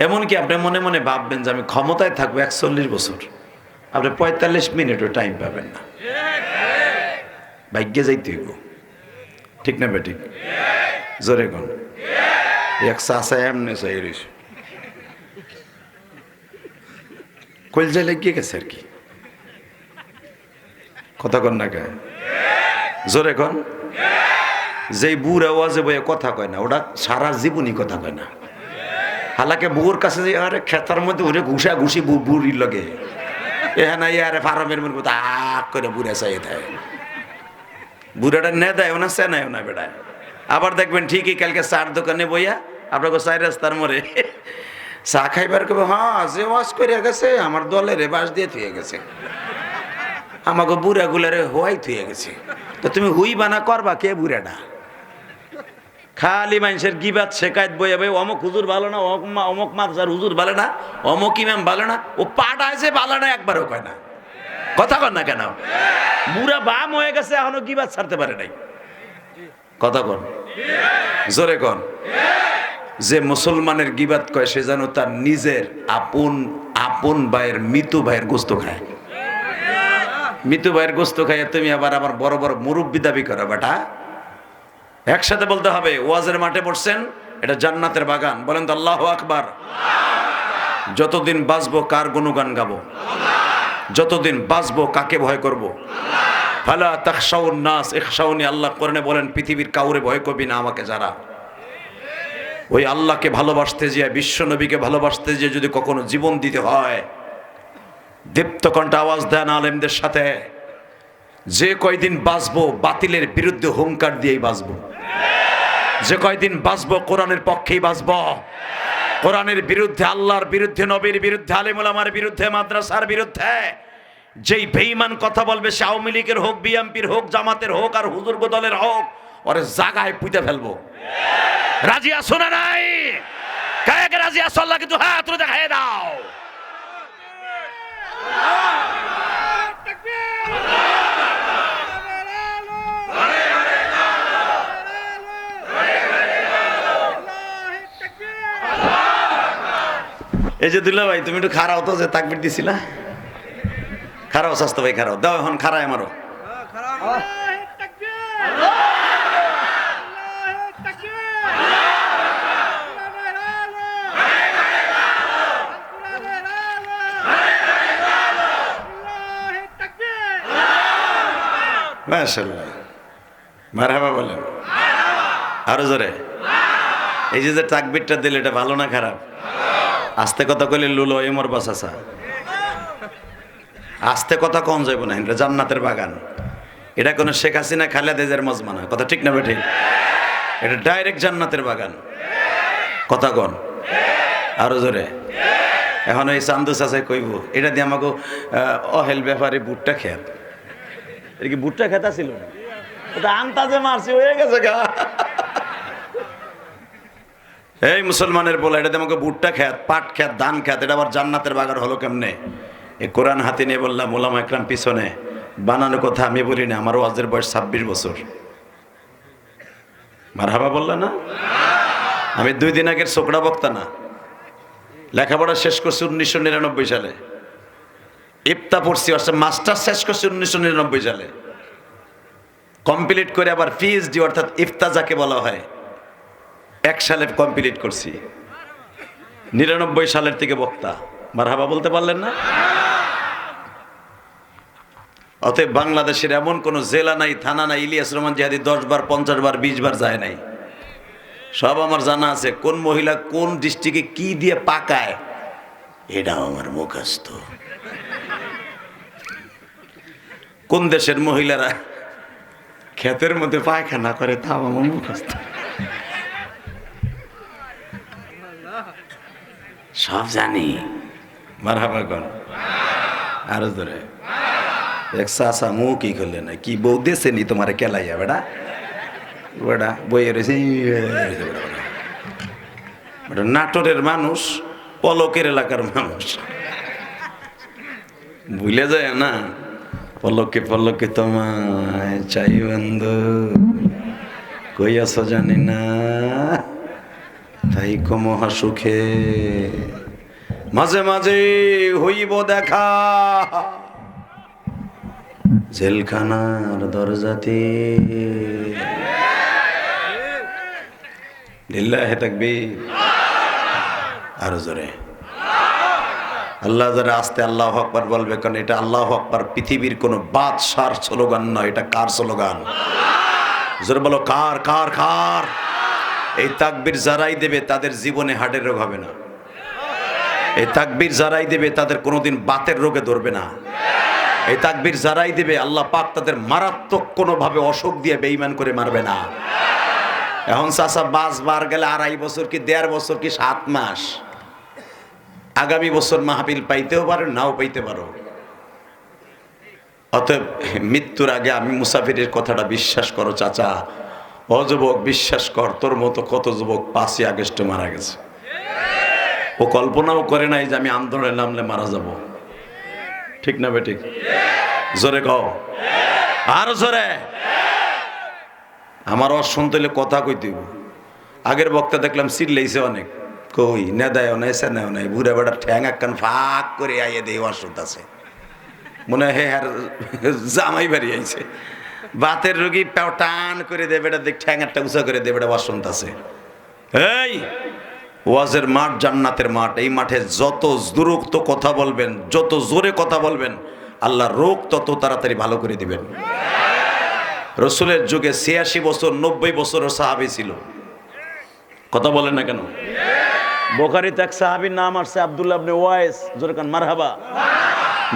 এমনকি আপনি মনে মনে ভাববেন যে আমি ক্ষমতায় থাকব একচল্লিশ বছর। আপনি পঁয়তাল্লিশ মিনিটও টাইম পাবেন না। ভাগ্যে যাইতে হইব। ঠিক না বেঠিক? জোরে কোন। কলজা লেগে গেছে আর কি? কথা কন না কে জোরে কন। যেই বুড়া ওয়াজে বইয়ে কথা কয় না, ওটা সারা জীবনই কথা কয় না। হালাকে বুড়োর কাছে যে আরে খেতার মধ্যে উঠে ঘুষা ঘুষি বুড়ির লগে এ না ইয়ারে ফার্মের মধ্যে আক করে বুড়ে চাই দেয় বুড়াটা নে দেয় না সে নেয় না বেড়ায় আবার দেখবেন ঠিকই কালকে চার দোকানে বইয়া আপনাকে চাই রাস্তার মোড়ে চা খাইবার কবে হ্যাঁ যে ওয়াশ করে গেছে আমার দলের বাস দিয়ে থুয়ে গেছে আমাকে বুড়া গুলারে হোয়াই থুয়ে গেছে তো তুমি হুই বানা করবা কে বুড়াটা খালি মানুষের গিবাত শেখায়ত বই ভাই অমুক হুজুর ভালো না, অমুক মা অমুক মাদ্রাসার হুজুর ভালো না, অমুক ইমাম ভালো না, ও পাটা আছে ভালো না, একবারও কয় না। কথা কর না কেন? বুড়া বাম হয়ে গেছে, এখনও গিবাত ছাড়তে পারে নাই। কথা কন। জোরে কন। যে মুসলমানের গিবাত কয়, সে যেন তার নিজের আপন আপন ভাইয়ের মৃত্যু ভাইয়ের গোস্ত খায়। মৃত্যু ভাইয়ের গোস্ত খাইয়া তুমি আবার আবার বড় বড় মুরব্বী দাবি করো, বেটা। একসাথে বলতে হবে, ওয়াজের মাঠে পড়ছেন, এটা জান্নাতের বাগান। বলেন তো আল্লাহ আকবার। যতদিন বাঁচবো, কার গুণগান গাবো? যতদিন বাঁচবো, কাকে ভয় করব। ফালা তাকশাউন নাস, ইখশাউনি আল্লাহ কোরআনে বলেন, পৃথিবীর কাউরে ভয় করবি না আমাকে যারা। ওই আল্লাহকে ভালোবাসতে যে বিশ্ব নবীকে ভালোবাসতে যে যদি কখনো জীবন দিতে হয়, দীপ্ত কণ্ঠে আওয়াজ দেন আলেমদের সাথে, যে কয়দিন বাঁচবো, বাতিলের বিরুদ্ধে হুঙ্কার দিয়েই বাঁচবো। যে কয়দিন বাঁচবো, কোরআনের পক্ষেই বাঁচবো। কোরআনের বিরুদ্ধে, আল্লাহর বিরুদ্ধে, নবীর বিরুদ্ধে আলিমুলামার বিরুদ্ধে, মাদ্রাসার বিরুদ্ধে, যেই বেঈমান কথা বলবে, সে আওয়ামী লীগের হোক বিএমপির হোক, জামাতের হোক, আর হুজুর দলের হোক, ওরে জাগায় পুঁতে ফেলব। রাজি আসো না নাই? কায়াকে রাজি আসো আল্লাহ, কিন্তু হাত দেখাই দাও। এই যে দুলা ভাই, তুমি একটু খারাও তো যে তাকবির দিছিলা খারাও স্বাস্থ্য ভাই খারাও দাও এখন খারায় আমারও। বলেন। আরও জোরে। এই যে যে তাকবিরটা দিলে এটা ভালো না খারাপ? আস্তে কথা কইলে লুলো এমর বাসাসা আস্তে কথা কম যাইব না, এটা জান্নাতের বাগান। এটা কোনো শেখ হাসিনা খালেদাজের মজমানা কথা ঠিক না বেঠিক এটা ডাইরেক্ট জান্নাতের বাগান। কথা কন? আরও জোরে। এখন এই চান্দু চাচাই কইব, এটা দিয়ে আমাকে অহেল ব্যাপারে বুটটা খেত। এটা কি বুটটা খেতা ছিল না এটা আন্তাজে মারছি, হয়ে গেছে গা। এই মুসলমানের বলে, এটা আমাকে বুটটা খ্যাত পাট খ্যাত ধান খ্যাত এটা আবার জান্নাতের বাগার হলো কেমনে? এ কোরআন হাতে নিয়ে বললাম, ওলামা একরাম পিছনে বানানো কথা আমি বলি না, আমার ওয়াজের বয়স ছাব্বিশ বছর। মারহাবা বললা না? আমি দুই দিন আগের চোকড়া বক্তা না। লেখাপড়া শেষ করছি উনিশশো নিরানব্বই সালে। ইফতা পড়ছি, অর্থাৎ মাস্টার শেষ করছি উনিশশো নিরানব্বই সালে। কমপ্লিট করে আবার পিএইচডি অর্থাৎ ইফতা যাকে বলা হয়। এক সালে কমপ্লিট করছি। নিরানব্বই সালের থেকে বক্তা। মারহাবা বলতে পারলেন না? অতএব বাংলাদেশের এমন কোন জেলা নাই, থানা নাই, ইলিয়াস রহমান জিহাদি দশ বার, পঞ্চাশ বার, বিশ বার যায় নাই। সব আমার জানা আছে, কোন মহিলা কোন ডিস্ট্রিক্টে কি দিয়ে পাকায়, এটাও আমার মুখস্থ। কোন দেশের মহিলারা ক্ষেতের মধ্যে পায়খানা করে, তাও আমার মুখস্থ। সব জানি। মারহাবা কর আরও ধরে এক চাষা মুখ কি করলে না, কি বউ দেশে নি তোমার কেলাইয়া বেড়া বেড়া বইয়ে রয়েছে বেটা, নাটোরের মানুষ, পলকের এলাকার মানুষ। ভুলে যায় না, পলকে পলকে তোমায় চাই বন্ধু। কই আছো জানি না। তাই কমহা সুখে মাঝে মাঝে হইব দেখা। জেলখানার দরজাতে। লিল্লাহে তাকবীর। আরও জোরে। আল্লাহ যারা আস্তে আল্লাহ আকবার বলবে, কারণ এটা আল্লাহ আকবার পৃথিবীর কোনো বাদশার স্লোগান নয়, এটা কার স্লোগান? জোরে বলো, কার কার কার? এই তাকবীর যারাই দেবে তাদের জীবনে হার্টের রোগ হবে না। এই তাকবীর যারাই দেবে তাদের কোনোদিন বাতের রোগে ধরবে না। এই তাকবীর যারাই দেবে আল্লাহ পাক তাদের মারাত্মক কোনোভাবে অসুখ দিয়ে বেইমান করে মারবে না। এখন চাষা বাস বার গেলে আড়াই বছর কি দেড় বছর কি সাত মাস? আগামী বছর মাহফিল পাইতেও পারো, নাও পাইতে পারো। অতএব মৃত্যুর আগে আমি মুসাফিরের কথাটা বিশ্বাস করো চাচা। ও যুবক, বিশ্বাস কর, তোর মতো কত যুবক পাঁচই আগস্টে মারা গেছে। ও কল্পনাও করে নাই যে আমি আন্দোলনে নামলে মারা যাব। ঠিক না বেঠিক? জোরে কও। আরও জোরে। আমার অশুনতে হলে কথা কইতে হইব। আগের বক্তা দেখলাম চিল্লাইছে অনেক। কই, নেদায়ও নাই সেনাও নাই, বুড়া বেড়া ঠ্যাং একখান ফাঁক করে আইয়ে দেই অসুখ আছে। মনে হয় আর জামাই বাড়ি আইছে। বাতের রোগী টান করে দেবে, এটা উঁচা করে দেবে বসন্ত আছে। এই, ওয়াজের মাঠ জান্নাতের মাঠ, এই মাঠে যত দূরত্ব কথা বলবেন, যত জোরে কথা বলবেন, আল্লাহ রোগ তত তাড়াতাড়ি ভালো করে দিবেন। রসুলের যুগে ছিয়াশি বছর, নব্বই বছরের সাহাবি ছিল। কথা বলেন না কেন? বোখারিতে এক সাহাবির নাম আসছে, আবদুল্লাহ আপনি ওয়াইস জোরকান মারহাবা।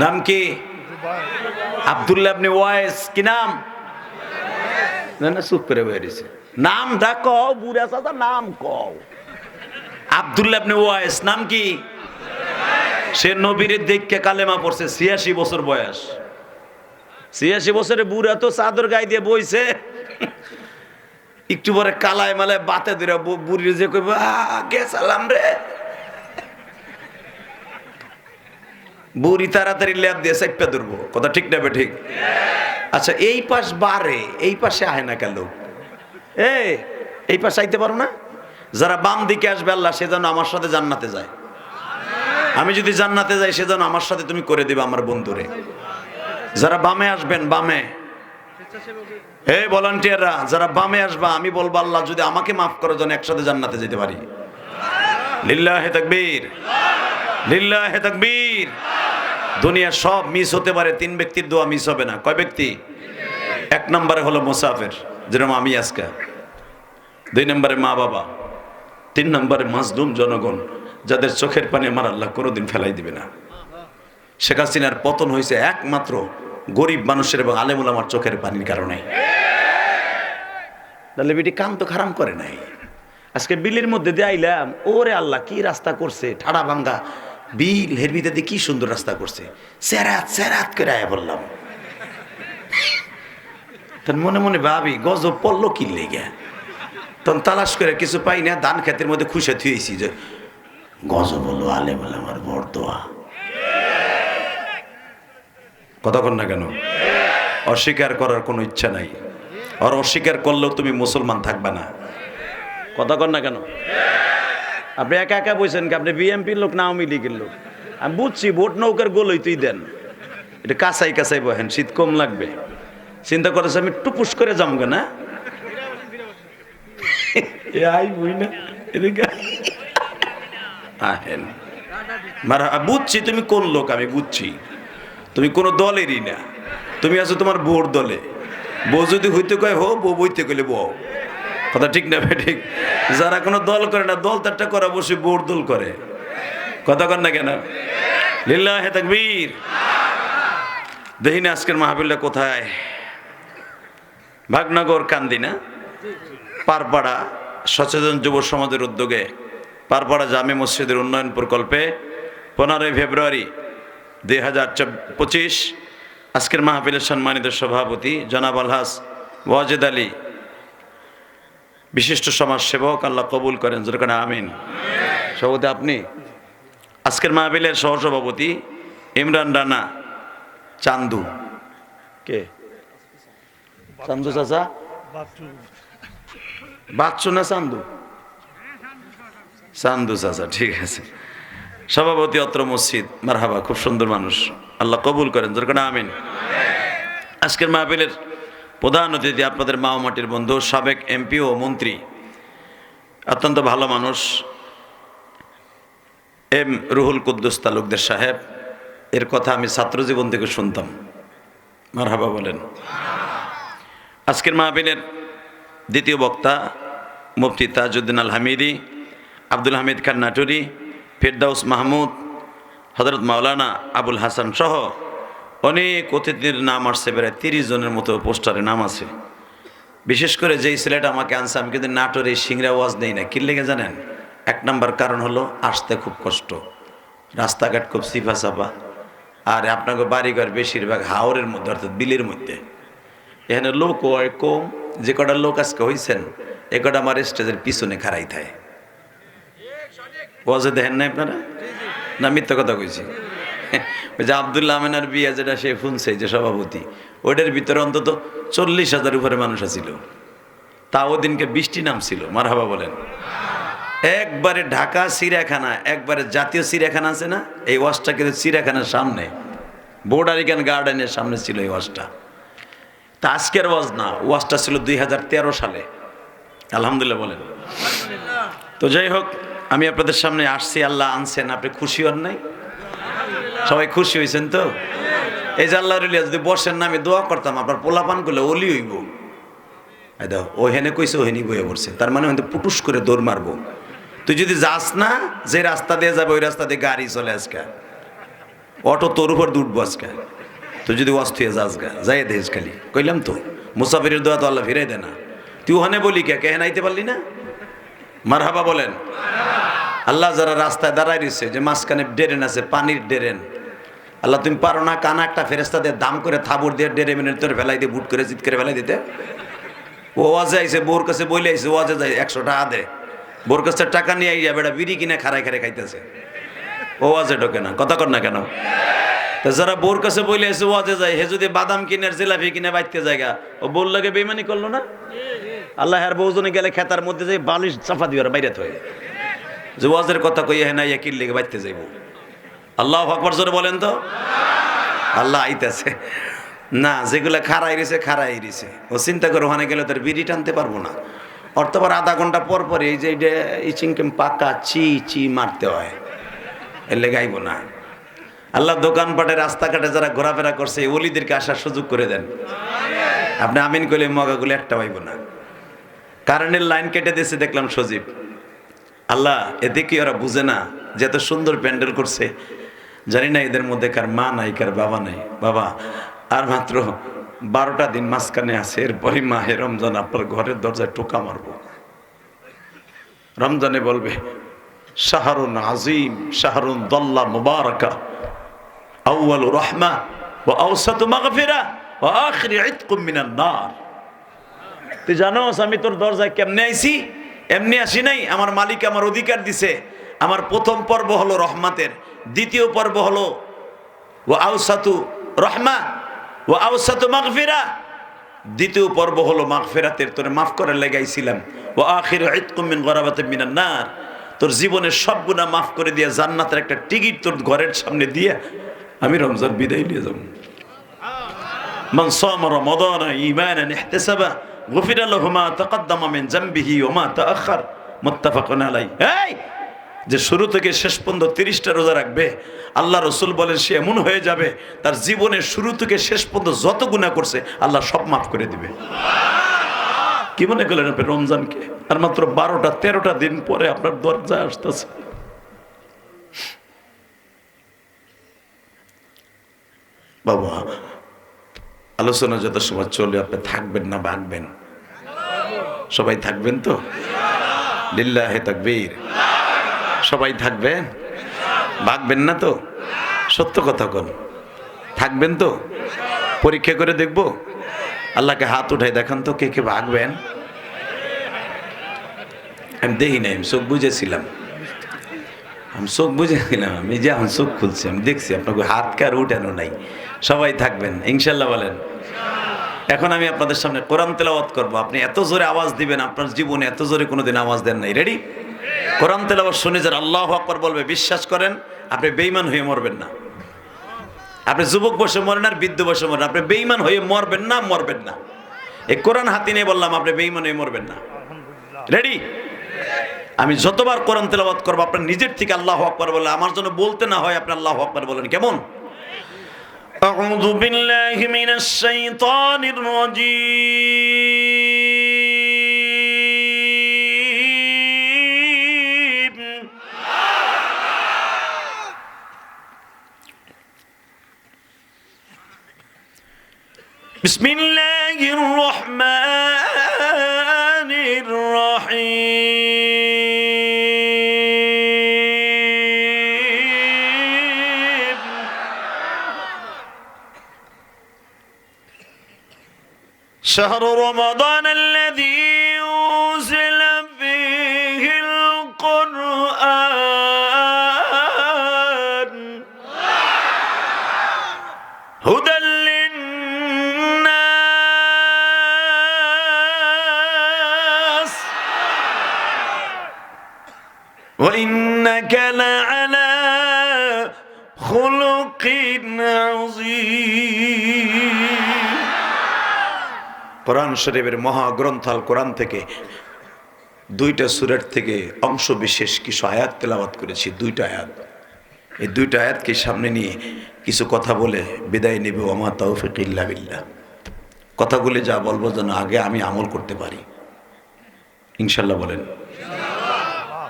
নাম কি? আবদুল্লাহ আপনি ওয়াইস, কি নাম? না চুপ করে বেরিয়েছে নামটা কও, বুড়া সাদা নাম কও। আবদুল্লাহ আপনি ওয়াইস, নাম কি? সে নবীর দেখকে কালেমা পড়ছে, ছিয়াশি বছর বয়স। ছিয়াশি বছরে বুড়া তো চাদর গায়ে দিয়ে বইছে। একটু পরে কালায় মালায় বাতে ধরে বুড়ি যে কইব গেছালাম রে? বুড়ি তাড়াতাড়ি ল্যাব দিয়ে চাপ্পা ধরবো। কথা ঠিক না ঠিক আচ্ছা এই পাশ বারে, এই পাশে আহে না কেন? এ, এই পাশে আইতে পারো না? যারা বাম দিকে আসবে আল্লাহ, সে যেন আমার সাথে জান্নাতে যায়। আমি যদি জান্নাতে যাই, সে যেন আমার সাথে তুমি করে দিবে আমার বন্ধুরে। যারা বামে আসবেন, বামে। হে ভলান্টিয়াররা যারা বামে আসবা, আমি বলব আল্লাহ, যদি আমাকে মাফ করে, যেন একসাথে জান্নাতে যেতে পারি। লিল্লাহে তাকবীর। লিল্লাহে তাকবীর। দুনিয়া সব মিস হতে পারে, তিন ব্যক্তির দোয়া মিস হবে না। কয় ব্যক্তি? এক নম্বরে হলো মুসাফির, যেরকম আমি আজকে। দুই নম্বরে মা বাবা, তিন নম্বরে মাজলুম জনগণ, যাদের চোখের পানি আমার আল্লাহ কোনোদিন ফেলাই দিবে না। শেখ হাসিনার পতন হয়েছে একমাত্র গরিব মানুষের এবং আলেমুল আমার চোখের পানির কারণে। তাহলে বেটি কাম তো খারাপ করে নাই। আজকে বিলের মধ্যে দিয়ে আইলাম, ওরে আল্লাহ, কি রাস্তা করছে, ঠাড়া ভাঙ্গা। বিল হের ভিতরে কি সুন্দর রাস্তা করছে। সেরাত সেরাত করে আয়া বললাম। তখন মনে মনে ভাবি, গজব পড়ল কি লেগে? তখন তালাশ করে কিছু পাই না, ধান ক্ষেতের মধ্যে খুশে থুয়েছি যে, গজব হলো আলে বলে আমার বর্দোয়া। কতক্ষণ না কেন? অস্বীকার করার কোনো ইচ্ছা নাই। আর অস্বীকার করলেও তুমি মুসলমান থাকবে না। কতক্ষণ না কেন? আপনি একা একা বলছেন কি? আপনি বিএমপির লোক না আওয়ামী লীগের লোক? আমি বুঝছি, ভোট নৌকার গোলই তুই দেন। এটা কাঁচাই কাঁচাই বহেন, শীত কম লাগবে। চিন্তা করেছে আমি টুপুস করে যাব না? আহেন। বুঝছি তুমি কোন লোক, আমি বুঝছি। তুমি কোনো দলেরই না। তুমি আছো তোমার বোর দলে। বউ যদি হইতে কয় হো বউ বইতে কইলে বউ। কথা ঠিক না ভাই ঠিক? যারা কোনো দল করে না, দল তারটা করা বসে বোর দল করে। কথা কর না কেন? লিল্লাহে তাকবীর। দেখি না আজকের মাহফিলটা কোথায়। ভাগনগর কান্দি না? পারপাড়া সচেতন যুব সমাজের উদ্যোগে পারপাড়া জামে মসজিদের উন্নয়ন প্রকল্পে পনেরোই ফেব্রুয়ারি দুই হাজার পঁচিশ আজকের মাহফিলের সম্মানিত সভাপতি জনাব আলহাস ওয়াজেদ আলী বিশিষ্ট সমাজসেবক আল্লাহ কবুল করেন যেরকম আমিন। সভাপতি আপনি? আজকের মাহফিলের সহসভাপতি ইমরান রানা চান্দু। কে? চান্দু চাচা? বাচ্চু না চান্দু? চান্দু চাচা, ঠিক আছে। সভাপতি অত্র মসজিদ, মারহাবা, খুব সুন্দর মানুষ। আল্লাহ কবুল করেন দুর্ঘটনা আমিন। আজকের মাহফিলের প্রধান অতিথি আপনাদের মা মাটির বন্ধু, সাবেক এমপি ও মন্ত্রী, অত্যন্ত ভালো মানুষ, এম রুহুল কুদ্দুস তালুকদের সাহেব। এর কথা আমি ছাত্র জীবন থেকে শুনতাম। মারহাবা বলেন। আজকের মাহফিলের দ্বিতীয় বক্তা মুফতি তাজউদ্দিন আল হামিদি আব্দুল হামিদ খান নাটুরি ফিরদাউস মাহমুদ হজরত মাওলানা আবুল হাসান সহ অনেক অতিথির নাম আসছে, প্রায় তিরিশ জনের মতো পোস্টারে নাম আছে। বিশেষ করে যেই ছেলেটা আমাকে আনছে, আমি কিন্তু নাটোরে সিংরা ওয়াজ নেই না। কি লেগে জানেন? এক নম্বর কারণ হলো আসতে খুব কষ্ট। রাস্তাঘাট খুব সিফা সাফা আর আপনাকে বাড়িঘর বেশিরভাগ হাওরের মধ্যে, অর্থাৎ বিলের মধ্যে। এখানে লোক হয় কম, যে কটা লোক আজকে হয়েছেন এ কটা আমার স্টেজের পিছনে খারাই থাকে। ওয়াজে দেখেন না আপনারা? না, মিথ্যা কথা কইছি। ওই যে আবদুল্লাহ আমিনার বিয়া যেটা সে শুনছে যে সভাপতি ওইটার ভিতরে অন্তত চল্লিশ হাজার উপরে মানুষ আছিল। তাও দিনকে বৃষ্টি নামছিল মারহাবা বলেন। একবারে ঢাকা চিড়িয়াখানা একবারে জাতীয় চিড়িয়াখানা আছে না? এই ওয়াজটা কিন্তু চিড়িয়াখানার সামনে বোর্ডারিকান গার্ডেনের সামনে ছিল এই ওয়াজটা। তা আজকের ওয়াজ না ওয়াজটা ছিল দুই হাজার তেরো সালে। আলহামদুলিল্লাহ বলেন। তো যাই হোক আমি আপনাদের সামনে আসছি আল্লাহ আনছেন আপনি খুশি হন নাই? সবাই খুশি হয়েছেন তো? এই যে আল্লাহ যদি বসেন না আমি দোয়া করতাম, আপনার পোলাপান করলে অলি হইব। ও হেনে কইছে, ও হেনি বয়ে পড়ছে। তার মানে হয়তো পুটুস করে দৌড় মারবো। তুই যদি যাস না, যে রাস্তা দিয়ে যাবে, ওই রাস্তা দিয়ে গাড়ি চলে আজকে। অটো তোর উপর দুটবো আজকে। তুই যদি অস্থির যাস গা, যাই দেশ খালি। কইলাম তো, মুসাফিরের দোয়া তো আল্লাহ ফিরাই দে না। তুই ওখানে বলি কে? কে নাইতে পারলি না? মারহাবা বলেন। আল্লাহ যারা রাস্তায় দাঁড়াই দিচ্ছে যে মাঝখানে ডেরেন আছে, পানির ডেরেন আল্লাহ, তুমি পারো না কানা একটা ফেরেস্তা দিয়ে দাম করে থাবর দিয়ে ডেরে মিনিট তোর ফেলাই দিয়ে বুট করে জিত করে ফেলাই দিতে? ও ওয়াজে আইসে বোর কাছে বইলে আইসে ওয়াজে যায়, একশো টাকা দে। বোর কাছে টাকা নিয়ে আইয়া বেটা বিড়ি কিনে খারাই খারাই খাইতেছে। ও ওয়াজে ঢোকে না, কথা কর না কেন? তো যারা বোর কাছে বইলে এসে ওয়াজে যায়, হে যদি বাদাম কিনে, জিলাপি কিনে বাইতে জায়গা, ও বোর লাগে বেমানি করল না? আল্লাহ, আর গেলে খেতার মধ্যে যাই বালিশ চাপা দিয়ে বাইরে থয়ে। যে ওয়াজের কথা কইয়া হ্যাঁ না ইয়া কিনলে বাইতে যাইব। আল্লাহ আকবর জোরে বলেন তো? আল্লাহ আইতাছে। না, যেগুলো খারাই রয়েছে খারাই রয়েছে। ও চিন্তা করে ওখানে গেলে তার বিড়ি টানতে পারব না। অর্থপর আধা ঘণ্টা পর পর এই যে ইচিংকেম পাকা চি চি মারতে হয়। এর লেগে আইব না। আল্লাহ দোকানপাটে রাস্তাঘাটে যারা ঘোরাফেরা করছে, এই অলিদেরকে আসার সুযোগ করে দেন। আপনি আমিন করলে মগাগুলো একটা পাইব না। কারেন্টের লাইন কেটে দিয়েছে, দেখলাম সজীব। আল্লাহ এতে কি ওরা বুঝে না যে এত সুন্দর প্যান্ডেল করছে। জানি না এদের মধ্যে কার মা নাই, কার বাবা নাই। বাবা, আর মাত্র বারোটা দিন মাঝখানে আছে, এরপরই মাহে রমজান আপনার ঘরের দরজায় টোকা মারবো। রমজানে বলবে, শাহরুন আজিম, শাহরুন দল্লা মুবারকা, আউয়াল রহমা ও আউসাত মাগফিরা ও আখরি ইতকুম মিনান নার। তুই জানোস, আমি তোর দরজায় কেমনে আইছি? এমনি আসি নাই? আমার মালিক আমার অধিকার দিছে। আমার প্রথম পর্ব হলো রহমাতের। দ্বিতীয় পর্ব হলো ও আউসাতু রহমা ও আউসাতু মাগফিরা। দ্বিতীয় পর্ব হলো, মাগফিরাতের তোরে মাফ করে লেগাইছিলাম ও আখির ইতকুমিন গরাবাতে মিনান নার। তোর জীবনের সব গুণা মাফ করে দিয়ে জান্নাতের একটা টিকিট তোর ঘরের সামনে দিয়ে আমি রমজান বিদায় নিয়ে যাব। মান সাম রমাদানা ঈমানান ইহতিসাবা, গুফিরা লাহু মা তাকদ্দামা মিন জামবিহি ওয়া মা তাআখার মুত্তাফাকুন আলাইহি। এই! যে শুরু থেকে শেষ পর্যন্ত তিরিশটা রোজা রাখবে, আল্লাহ রসুল বলেন সে এমন হয়ে যাবে, তার জীবনের শুরু থেকে শেষ পর্যন্ত যত গুণা করছে, আল্লাহ সব মাফ করে দিবে। কি মনে করলেন আপনি রমজানকে? আর মাত্র বারোটা, তেরোটা দিন পরে আপনার দরজায় আসতেছে। বাবা, আলোচনা যত সময় চলে, আপনি থাকবেন না বাঁকবেন সবাই থাকবেন তো? লিল্লাহে তাকবীর। সবাই থাকবে। ভাগবেন না তো? সত্য কথা কন। থাকবেন তো? পরীক্ষা করে দেখব। আল্লাহকে হাত উঠাই দেখান তো কে কে ভাগবেন। আমি দেখি নাই, আমি চোখ বুঝেছিলাম আমি চোখ বুঝেছিলাম আমি যে এখন চোখ খুলছি, আমি দেখছি, আপনাকে হাত কার উঠানো নাই। সবাই থাকবেন, ইনশাল্লাহ বলেন। এখন আমি আপনাদের সামনে কোরআন তেলাওয়াত করব। আপনি এত জোরে আওয়াজ দিবেন, আপনার জীবনে এত জোরে কোনোদিন আওয়াজ দেন নাই। রেডি কোরআন তেলাওয়াত শুনে যারা আল্লাহ আকবর বলবে বিশ্বাস করেন আপনি বেইমান হয়ে মরবেন না আপনি যুবক বসে মরেন আর বৃদ্ধ বসে মরেন আপনি বেইমান হয়ে মরবেন না মরবেন না এই কোরআন হাতি নিয়ে বললাম আপনি বেইমান হয়ে মরবেন না রেডি আমি যতবার কোরআন তেলাওয়াত করবো আপনার নিজের থেকে আল্লাহ আকবর বলে আমার জন্য বলতে না হয় আপনি আল্লাহ আকবর বলেন কেমন أعوذ بالله من الشيطان الرجيم بسم الله الرحمن الرحيم. شهر رمضان الذي وإنك لعلى خلق عظيم কোরআন শরীফের মহাগ্রন্থ আল কোরআন থেকে দুইটা সুরের থেকে অংশ বিশেষ কিছু আয়াত তেলাওয়াত করেছি দুইটা আয়াত এই দুইটা আয়াতকে সামনে নিয়ে কিছু কথা বলে বিদায় নেবে ওমা তৌফিক ইল্লা বিল্লাহ কথাগুলি যা বলবো যেন আগে আমি আমল করতে পারি ইনশাল্লাহ বলেন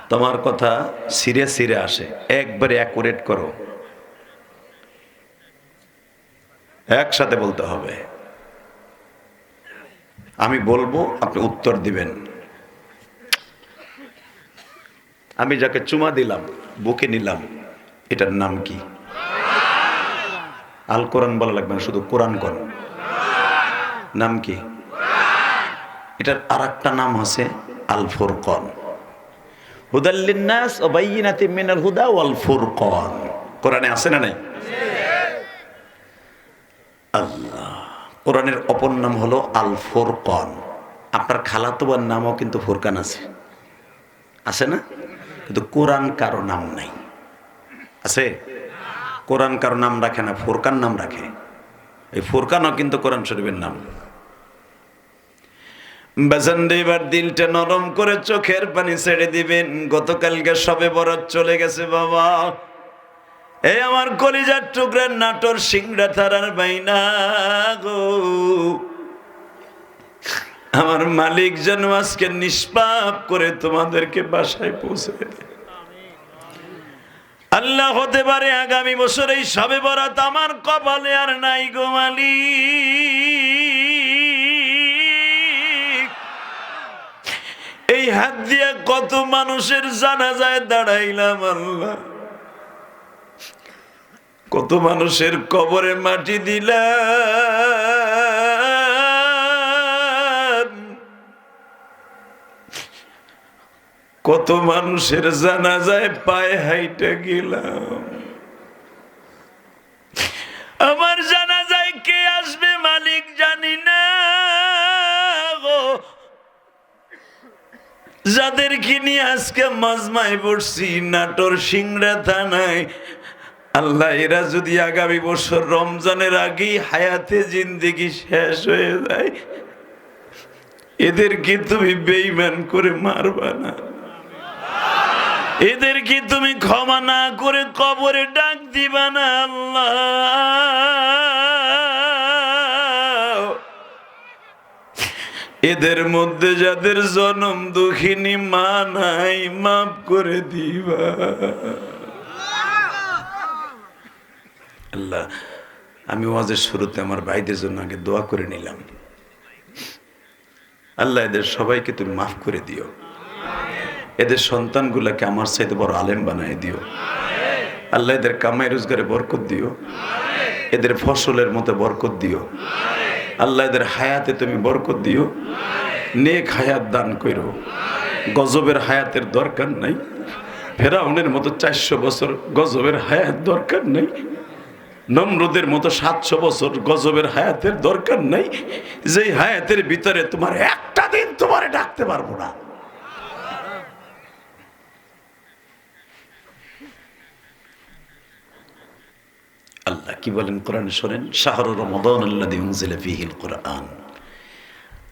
তোমার কথা সিরে সিরে আসে। একবারে অ্যাকুরেট করো। একসাথে বলতে হবে। আমি বলব, আপনি উত্তর দিবেন। আমি যাকে চুমা দিলাম, বুকে নিলাম, এটার নাম কি? আল কোরআন বলা লাগবে না, শুধু কোরআন কর নাম কি? এটার আর নাম আছে, আল ফুরকন। হুদাল্লিন্নাস ও বাইয়িনাতিম মিনাল হুদা ওয়াল ফুরকন। কোরআনে আছে না নাই? আল্লাহ, কোরআনের অপর নাম হলো আল ফুরকন। আপনার খালাতোবার নামও কিন্তু ফুরকান আছে। আছে না? কিন্তু কোরআন কারও নাম নাই। আছে? কোরআন কারও নাম রাখে না, ফুরকান নাম রাখে। এই ফুরকানও কিন্তু কোরআন শরীফের নাম। বাজানরে এবার দিলটা নরম করে চোখের পানি ছেড়ে দিবেন। গতকালকে সবে বরাত চলে গেছে বাবা। এই আমার কলিজার টুকরার নাটোর সিংড়া থারার বাইনা গো। আমার মালিক যেন আজকে নিষ্পাপ করে তোমাদেরকে বাসায় পৌঁছে। আল্লাহ হতে পারে আগামী বছর এই সবে বরাত আমার কপালে আর নাই গো মালিক। এই হাত দিয়ে কত মানুষের জানাজায় দাঁড়াইলাম আল্লাহ। কত মানুষের কবরে মাটি দিলাম। কত মানুষের জানাজায় পায়ে হাইটা গেলাম। আমার জানাজায় কে আসবে যাদেরকে নিয়ে আজকে মাজমায় পড়ছি, নাটোর সিংড়া থানায়, আল্লাহ, এরা যদি আগামী বছর রমজানের আগেই হায়াতে জিন্দেগি শেষ হয়ে যায়, এদেরকে তুমি বেইমান করে মারবা না। এদেরকে তুমি ক্ষমা না করে কবরে ডাক দিবা না, আল্লাহ। এদের মধ্যে যাদের জনম দুঃখিনী মা নাই, মাফ করে দিবা। আল্লাহ, আমি ওয়াজের শুরুতে আমার ভাইদের জন্য আগে দোয়া করে নিলাম। আল্লাহ, এদের সবাইকে তুমি মাফ করে দিও। এদের সন্তানগুলাকে আমার সাথে বড় আলেম বানায় দিও। আল্লাহ, এদের কামাই রোজগারে বরকত দিও। এদের ফসলের মতো বরকত দিও। আল্লাহ এদের হায়াতে তুমি বরকত দিও। নেক হায়াত দান করো। গজবের হায়াতের দরকার নাই। ফেরাউনের মতো চারশো বছর গজবের হায়াত দরকার নাই। নম্রদের মতো সাতশো বছর গজবের হায়াতের দরকার নাই। যেই হায়াতের ভিতরে তোমার একটা দিন তোমারে ডাকতে পারব না। কি বলেন কোরআন শোনেন? শাহরু রমাদান ফীহিল কোরআন।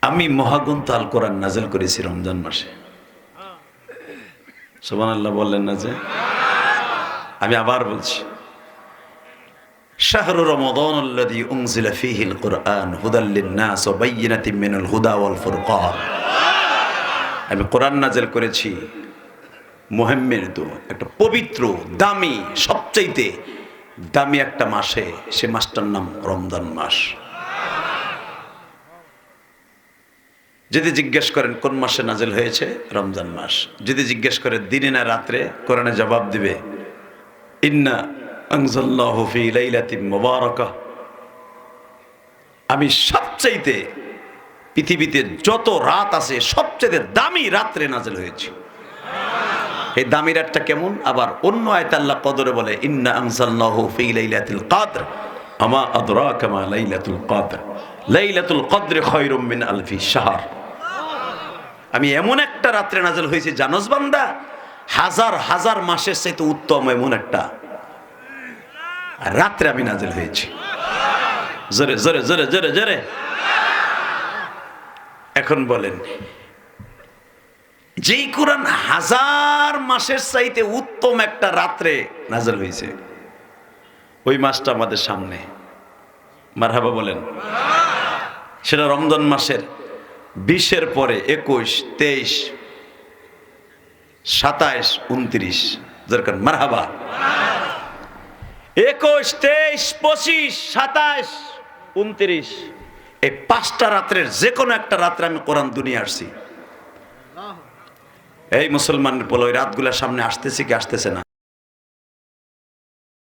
আমি মহাগ্রন্থ আল কোরআন নাজেল করেছি রমজান মাসে। সুবহানাল্লাহ বললেন না যে? আমি আবার বলছি। আল্লাযী উনজিলা ফীহিল কোরআন হুদাল লিন-নাস ওয়া বায়্যিনাতিন মিনাল হুদা ওয়াল ফুরকান। আমি কোরআন নাজেল করেছি। মোহাম্মের একটা পবিত্র, দামি, সবচাইতে দামি একটা মাসে সে মাসটার নাম রমজান মাস। যদি জিজ্ঞেস করেন, কোন মাসে নাজেল হয়েছে? রমজান মাস। যদি জিজ্ঞেস করে, দিনে না রাত্রে? কোরআনে জবাব দিবে, ইন্না মুবারাকাহ আমি সবচাইতে পৃথিবীতে যত রাত আছে সবচেয়ে দামি রাত্রে নাজেল হয়েছে। এই দামি রাতটা কেমন? আবার অন্য আয়ত আল্লাহ কদরে বলে, ইন্না আনসাল্লাহু ফি লাইলাতুল কদর, আমা আদরাকা মা লাইলাতুল কদর লাইলাতুল কদর খায়রুম মিন আলফি শাহর। আমি এমন একটা রাত্রে নাজেল হয়েছি, জানোস বান্দা? হাজার হাজার মাসের চাইতে উত্তম এমন একটা রাত্রে আমি নাজেল হয়েছি। জোরে জোরে জোরে জোরে জোরে। এখন বলেন যেই কোরআন হাজার মাসের চাইতে উত্তম একটা রাত্রে নাজল হয়েছে, ওই মাসটা আমাদের সামনে। মারহাবা বলেন। সেটা রমজান মাসের বিশের পরে একুশ, তেইশ, সাতাইশ, উনত্রিশ। দরকার, মারহাবা। একুশ, তেইশ, পঁচিশ, সাতাইশ, উনত্রিশ। এই পাঁচটা রাত্রের যে কোনো একটা রাত্রে আমি কোরআন দুনিয়া আসছি। এই মুসলমানের পোলো ওই রাতগুলোর সামনে আসতেছে কি আসতেছে না?